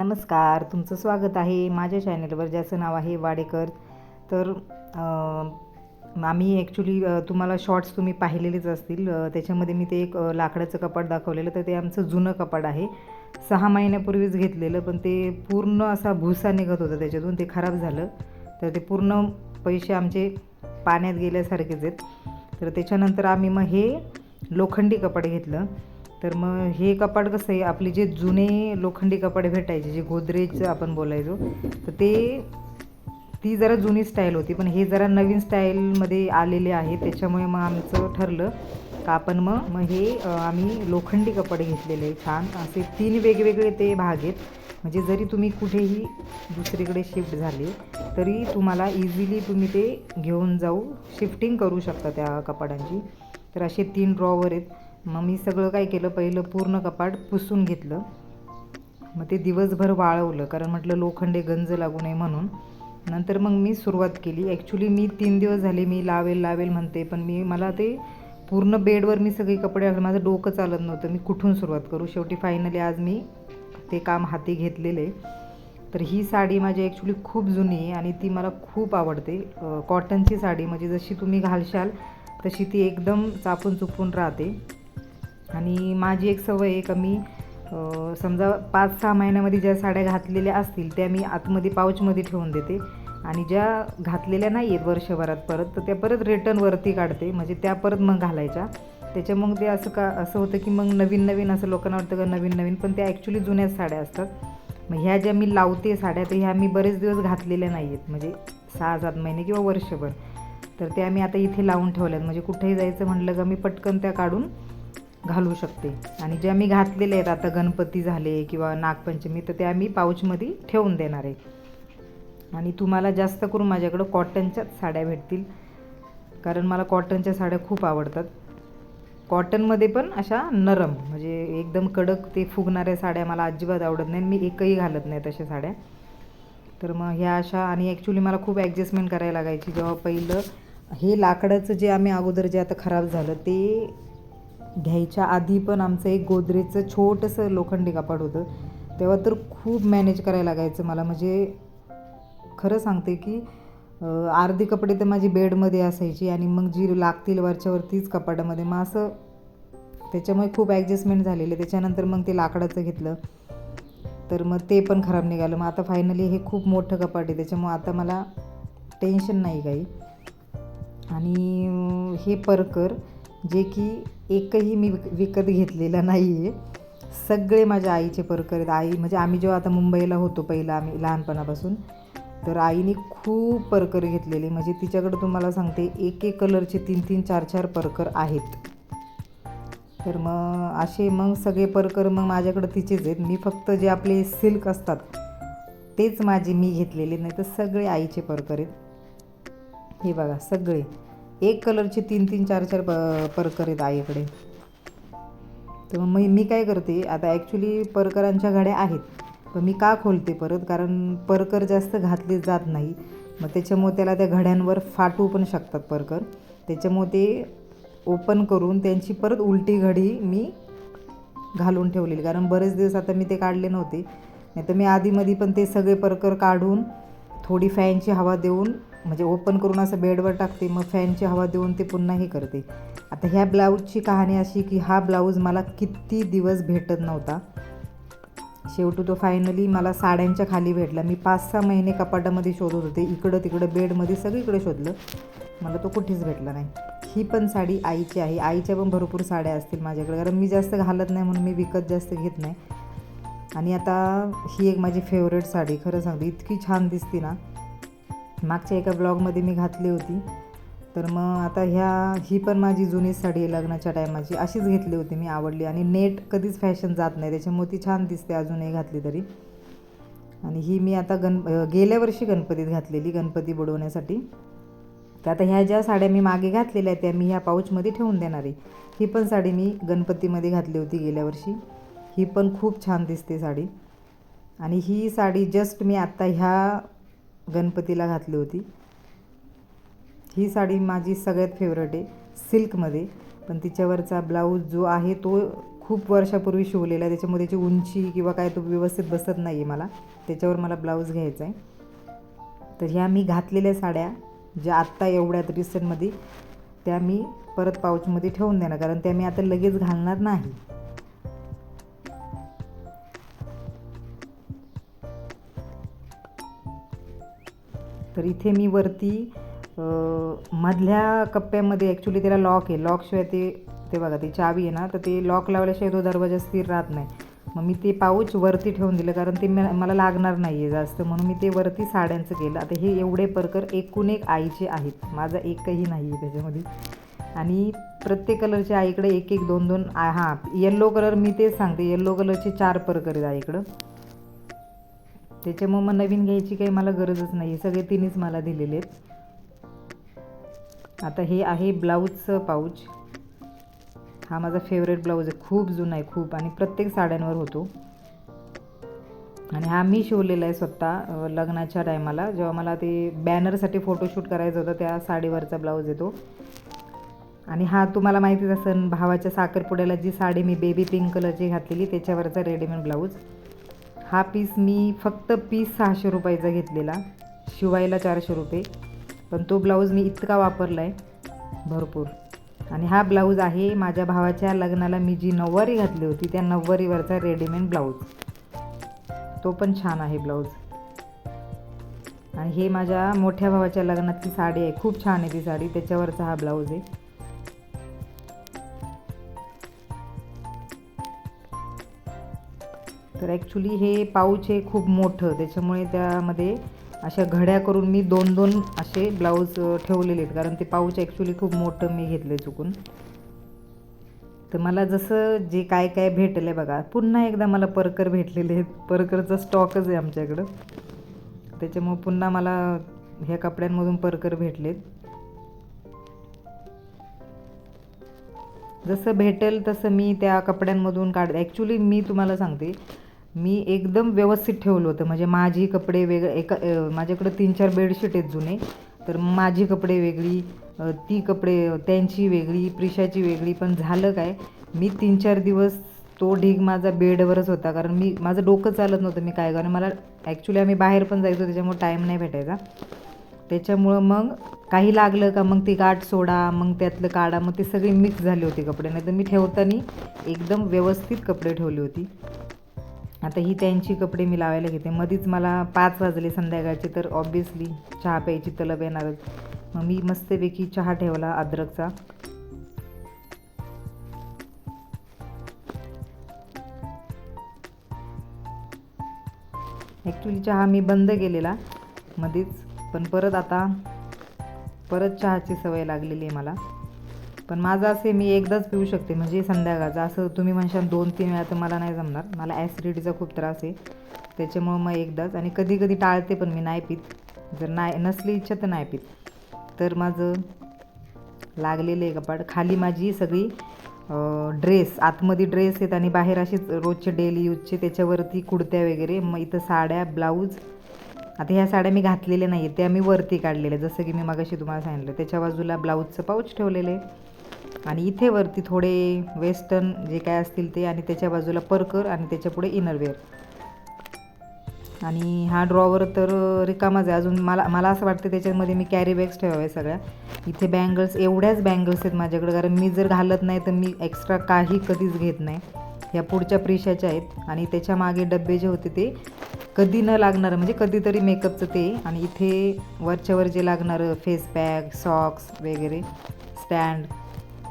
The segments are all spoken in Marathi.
नमस्कार तुमचं स्वागत आहे माझ्या चॅनलवर ज्याचं नाव आहे वाडेकर. तर आम्ही ॲक्च्युली तुम्हाला शॉर्ट्स तुम्ही पाहिलेलेच असतील. त्याच्यामध्ये मी ते एक लाकडाचं कपाट दाखवलेलं तर ते आमचं जुनं कपाट आहे. सहा महिन्यापूर्वीच घेतलेलं पण ते पूर्ण असा भुसा निघत होता त्याच्यातून ते खराब झालं. तर ते पूर्ण पैसे आमचे पाण्यात गेल्यासारखेच आहेत. तर त्याच्यानंतर आम्ही मग हे लोखंडी कपाट घेतलं. तर मग हे कपाट कसं आहे आपले जे जुने लोखंडी कपाडे भेटायचे जे गोदरेजचं आपण बोलायचो तर ते ती जरा जुनी स्टाईल होती पण हे जरा नवीन स्टाईलमध्ये आलेले आहे त्याच्यामुळे मग आमचं ठरलं का आपण मग मग हे आम्ही लोखंडी कपडे घेतलेले आहे छान. असे तीन वेगवेगळे ते भाग आहेत. म्हणजे जरी तुम्ही कुठेही दुसरीकडे शिफ्ट झाले तरी तुम्हाला इझिली तुम्ही ते घेऊन जाऊ शिफ्टिंग करू शकता त्या कपाटांची. तर असे तीन ड्रॉवर आहेत. मग मी सगळं काय केलं पहिलं पूर्ण कपाट पुसून घेतलं. मग ते दिवसभर वाळवलं कारण म्हटलं लोखंडे गंज लागू नये म्हणून. नंतर मग मी सुरुवात केली. ॲक्च्युली मी तीन दिवस झाले मी लावेल लावेल म्हणते पण मी मला ते पूर्ण बेडवर मी सगळे कपडे माझं डोकं चालत नव्हतं. मी कुठून सुरुवात करू? शेवटी फायनली आज मी ते काम हाती घेतलेले. तर ही साडी माझी ॲक्च्युली खूप जुनी आहे आणि ती मला खूप आवडते. कॉटनची साडी म्हणजे जशी तुम्ही घालशाल तशी ती एकदम चापून चुपून राहते. आणि माझी एक सवय आहे का मी समजा पाच सहा महिन्यामध्ये ज्या साड्या घातलेल्या असतील त्या मी आतमध्ये पाऊचमध्ये ठेवून देते. आणि ज्या घातलेल्या नाही आहेत वर्षभरात परत तर त्या परत रिटर्नवरती काढते. म्हणजे त्या परत मग घालायच्या. त्याच्या मग ते असं का असं होतं की मग नवीन नवीन असं लोकांना वाटतं का नवीन नवीन पण त्या ॲक्च्युली जुन्याच साड्या असतात. मग ह्या ज्या मी लावते साड्या तर ह्या मी बरेच दिवस घातलेल्या नाही आहेत म्हणजे सहा सात महिने किंवा वर्षभर. तर त्या मी आता इथे लावून ठेवल्यात. म्हणजे कुठेही जायचं म्हटलं का मी पटकन त्या काढून घालू शकते. आणि ज्या मी घातलेल्या आहेत आता गणपती झाले किंवा नागपंचमी तर त्या मी पाऊचमध्ये ठेवून देणार आहे. आणि तुम्हाला जास्त करून माझ्याकडं कॉटनच्याच साड्या भेटतील. कारण मला कॉटनच्या साड्या खूप आवडतात. कॉटनमध्ये पण अशा नरम म्हणजे एकदम कडक ते फुगणाऱ्या साड्या मला अजिबात आवडत नाही मी एकही घालत नाही तशा साड्या. तर मग ह्या अशा आणि ॲक्च्युली मला खूप ॲडजस्टमेंट करायला लागायची. जेव्हा पहिलं हे लाकडाचं जे आम्ही अगोदर जे आता खराब झालं ते घ्यायच्या आधी पण आमचं एक गोदरेजचं छोटंसं लोखंडी कपाट होतं. तेव्हा तर खूप मॅनेज करायला लागायचं मला. म्हणजे खरं सांगते की अर्धी कपडे तर माझी बेडमध्ये असायची आणि मग जी लागतील वरच्यावर तीच कपाटामध्ये. मग असं त्याच्यामुळे खूप ॲडजस्टमेंट झालेले. त्याच्यानंतर मग ते लाकडाचं घेतलं. तर मग ते पण खराब निघालं. मग आता फायनली हे खूप मोठं कपाट आहे. त्याच्यामुळे आता मला टेन्शन नाही काही. आणि हे परकर जे की एकही मी विक विकत घेतलेला नाही आहे सगळे माझ्या आईचे परकर आहेत. आई म्हणजे आम्ही जेव्हा आता मुंबईला होतो पहिला आम्ही लहानपणापासून तर आईने खूप परकर घेतलेले. म्हणजे तिच्याकडे तुम्हाला सांगते एक एक कलरचे तीन तीन चार चार परकर आहेत. तर मग असे मग सगळे परकर मग माझ्याकडे तिचेच आहेत. मी फक्त जे आपले सिल्क असतात तेच माझे मी घेतलेले. नाही तर सगळे आईचे परकर आहेत. हे बघा सगळे. एक कलरचे तीन तीन चार चार प परकर आहेत आईकडे. तर मग मी काय करते आता ॲक्च्युली परकरांच्या घड्या आहेत पण मी का खोलते परत? कारण परकर जास्त घातले जात नाही. मग त्याच्यामुळे त्याला त्या घड्यांवर फाटू पण शकतात परकर. त्याच्यामुळे ते ओपन करून त्यांची परत उलटी घडी मी घालून ठेवलेली. कारण बरेच दिवस आता मी ते काढले नव्हते. नाही तर मी आधीमध्ये पण ते सगळे परकर काढून थोडी फॅनची हवा देऊन म्हणजे ओपन करून असं बेडवर टाकते मग फॅनची हवा देऊन ते पुन्हा हे करते. आता ह्या ब्लाऊजची कहाणी अशी की हा ब्लाऊज मला किती दिवस भेटत नव्हता. शेवटी तो फायनली मला साड्यांच्या खाली भेटला. मी पाच सहा महिने कपाटामध्ये शोधत होते. इकडं तिकडं बेडमध्ये सगळीकडे शोधलं. मला तो कुठेच भेटला नाही. ही पण साडी आईची आहे. आईच्या पण भरपूर साड्या असतील माझ्याकडे. कारण मी जास्त घालत नाही म्हणून मी विकत जास्त घेत नाही. आणि आता ही एक माझी फेवरेट साडी. खरं सांगते इतकी छान दिसते ना. मागच्या एका ब्लॉगमध्ये मी घातली होती. तर मग आता ह्या ही पण माझी जुनी साडी आहे लग्नाच्या टायमाची. अशीच घेतली होती मी आवडली. आणि नेट कधीच फॅशन जात नाही. त्याच्यामुळे ती छान दिसते अजूनही घातली तरी. आणि ही मी आता गण गेल्या वर्षी गणपतीत घातलेली गणपती बुडवण्यासाठी. तर आता ह्या ज्या साड्या मी मागे घातलेल्या आहेत त्या मी ह्या पाऊचमध्ये ठेवून देणार आहे. ही पण साडी मी गणपतीमध्ये घातली होती गेल्या वर्षी. ही पण खूप छान दिसते साडी. आणि ही साडी जस्ट मी आत्ता ह्या गणपतीला घातली होती. ही साडी माझी सगळ्यात फेवरेट आहे सिल्कमध्ये. पण तिच्यावरचा ब्लाऊज जो आहे तो खूप वर्षापूर्वी शिवलेला आहे. त्याच्यामध्ये त्याची उंची किंवा काय तो व्यवस्थित बसत नाही आहे मला. त्याच्यावर मला ब्लाऊज घ्यायचा आहे. तर ह्या मी घातलेल्या साड्या ज्या आत्ता एवढ्यात रिसेंटमध्ये त्या मी परत पाऊचमध्ये ठेवून देणार. कारण त्या मी आता लगेच घालणार नाही. तर इथे मी वरती मधल्या कप्प्यामध्ये ॲक्च्युली त्याला लॉक आहे. लॉकशिवाय ते ते बघा ती चावी आहे ना तर ते लॉक लावल्याशिवाय तो दरवाजा स्थिर राहत नाही. मग मी ते पाऊच वरती ठेवून दिलं कारण ते म- मला लागणार नाही आहे जास्त. म्हणून मी ते वरती साड्यांचं केलं. आता हे एवढे परकर एकूण एक आईचे आहेत. माझा एकही नाही आहे त्याच्यामध्ये. आणि प्रत्येक कलरच्या आईकडे एक एक दोन दोन हां येल्लो कलर मी तेच सांगते. येल्लो कलरचे चार परकर आहेत आईकडं. त्याच्यामुळं मग नवीन घ्यायची काही मला गरजच नाही सगळे तिनेच मला दिलेले आहेत. आता हे आहे ब्लाऊजचं पाऊच हा माझा फेवरेट ब्लाऊज आहे. खूप जुना आहे खूप. आणि प्रत्येक साड्यांवर होतो. आणि हा मी शिवलेला आहे स्वतः लग्नाच्या टायमाला जेव्हा मला ते बॅनरसाठी फोटोशूट करायचं होतं त्या साडीवरचा ब्लाऊज येतो आणि हा तुम्हाला माहितीच असेल भावाच्या साखरपुड्याला जी साडी मी बेबी पिंक कलरची घातलेली त्याच्यावरचा रेडीमेड ब्लाऊज. हा पीस मी फक्त पीस सहाशे रुपयाचा घेतलेला. शिवायला चारशे रुपये. पण तो ब्लाऊज मी इतका वापरला आहे भरपूर. आणि हा ब्लाऊज आहे माझ्या भावाच्या लग्नाला मी जी नऊवारी घातली होती त्या नऊवारीवरचा रेडीमेड ब्लाऊज तो पण छान आहे ब्लाऊज आणि हे माझ्या मोठ्या भावाच्या लग्नातली साडी आहे खूप छान आहे ती साडी. त्याच्यावरचा हा ब्लाऊज आहे. तर ॲक्च्युली हे पाऊच हे खूप मोठं त्याच्यामुळे त्यामध्ये अशा घड्या करून मी दोन दोन असे ब्लाऊज ठेवलेले आहेत. कारण ते पाऊच ॲक्च्युली खूप मोठं मी घेतलं चुकून. तर मला जसं जे काय काय भेटलं आहे बघा पुन्हा एकदा मला परकर भेटलेले आहेत. परकरचा स्टॉकच आहे आमच्याकडं. त्याच्यामुळं पुन्हा मला ह्या कपड्यांमधून परकर भेटलेत. जसं भेटेल तसं मी त्या कपड्यांमधून काढ ॲक्च्युली मी तुम्हाला सांगते मी एकदम व्यवस्थित ठेवलं होतं. म्हणजे माझी कपडे वेगळे एका माझ्याकडं तीन चार बेडशीट आहेत जुने. तर माझी कपडे वेगळी ती कपडे त्यांची वेगळी प्रिशाची वेगळी. पण झालं काय मी तीन चार दिवस तो ढीग माझा बेडवरच होता. कारण मी माझं डोकं चालत नव्हतं मी काय कारण मला ॲक्च्युली आम्ही बाहेर पण जायचो त्याच्यामुळे टाईम नाही भेटायचा. त्याच्यामुळं मग काही लागलं का मग ती गाठ सोडा मग त्यातलं काढा मग ते सगळी मिक्स झाले होते कपडे. नाही तर मी ठेवताना एकदम व्यवस्थित कपडे ठेवली होती. आता ही त्यांची कपडे मी लावायला घेते. मधीच मला पाच वाजले संध्याकाळचे तर ऑब्वियसली चहा प्यायची तलब येणारच. मग मी मस्तपैकी चहा ठेवला अद्रकचा. ॲक्च्युली चहा मी बंद केलेला मध्येच पण परत आता परत चहाची सवय लागलेली आहे मला. पण माझं असे मी एकदाच पिऊ शकते. म्हणजे संध्याकाळचं असं तुम्ही म्हणशाल दोन तीन वेळा तर मला नाही जमणार. मला ॲसिडिटीचा खूप त्रास आहे. त्याच्यामुळं मग एकदाच. आणि कधी कधी टाळते पण मी नाही पित. जर नाही नसली इच्छा तर नाही पित. तर माझं लागलेलं आहे कपाट खाली माझी सगळी ड्रेस आतमध्ये ड्रेस आहेत आणि बाहेर असेच रोजचे डेली यूजचे त्याच्यावरती कुडत्या वगैरे मग इथं साड्या ब्लाऊज आता ह्या साड्या मी घातलेल्या नाही आहेत त्या मी वरती काढलेल्या जसं की मी मगाशी तुम्हाला सांगितलं. त्याच्या बाजूला ब्लाऊजचं पाऊच ठेवलेलं आहे. आणि इथे वरती थोडे वेस्टर्न जे काय असतील ते आणि त्याच्या बाजूला परकर आणि त्याच्या पुढे इनरवेअर आणि हा ड्रॉवर तर रिकामाच आहे. अजून मला मला असं वाटतं त्याच्यामध्ये मी कॅरी बॅग्स ठेवाव्या सगळ्या. इथे बँगल्स एवढ्याच बँगल्स आहेत माझ्याकडे. कारण मी जर घालत नाही तर मी एक्स्ट्रा काही कधीच घेत नाही. ह्या पुढच्या प्रिशाच्या आहेत. आणि त्याच्यामागे डबे जे होते ते कधी न लागणारं म्हणजे कधीतरी मेकअपचं ते. आणि इथे वरच्यावर जे लागणारं फेस पॅक सॉक्स वगैरे स्टँड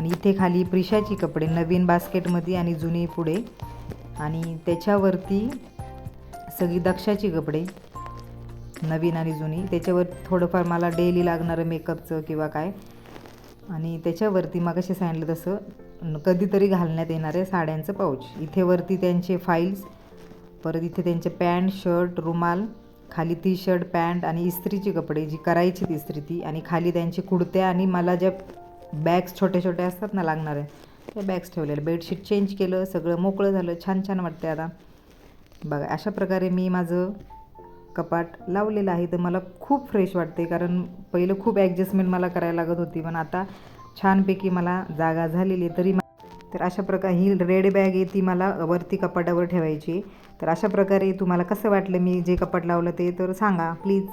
आणि इथे खाली प्रिशाची कपडे नवीन बास्केटमध्ये आणि जुनी पुढे. आणि त्याच्यावरती सगळी दक्षाची कपडे नवीन आणि जुनी. त्याच्यावर थोडंफार मला डेली लागणारं मेकअपचं किंवा काय. आणि त्याच्यावरती मग कसे सांगितलं तसं कधीतरी घालण्यात येणारे साड्यांचं पाऊच इथे वरती त्यांचे फाईल्स परत इथे त्यांचे पॅन्ट शर्ट रुमाल खाली टी शर्ट पॅन्ट आणि इस्त्रीची कपडे. जी करायची ती इस्त्री ती. आणि खाली त्यांची कुडत्या आणि मला ज्या बॅग्स छोटे छोटे असतात ना लागणारे त्या बॅग्स ठेवलेल्या बेडशीट चेंज केलं सगळं मोकळं झालं छान छान वाटते आता. बघा अशा प्रकारे मी माझं कपाट लावलेलं आहे. तर मला खूप फ्रेश वाटते कारण पहिलं खूप ॲडजस्टमेंट मला करायला लागत होती पण आता छानपैकी मला जागा झालेली तरी तर अशा प्रकारे ही रेड बॅग आहे ती मला वरती कपाटावर ठेवायची तर अशा प्रकारे तुम्हाला कसं वाटलं मी जे कपाट लावलं ते तर सांगा प्लीज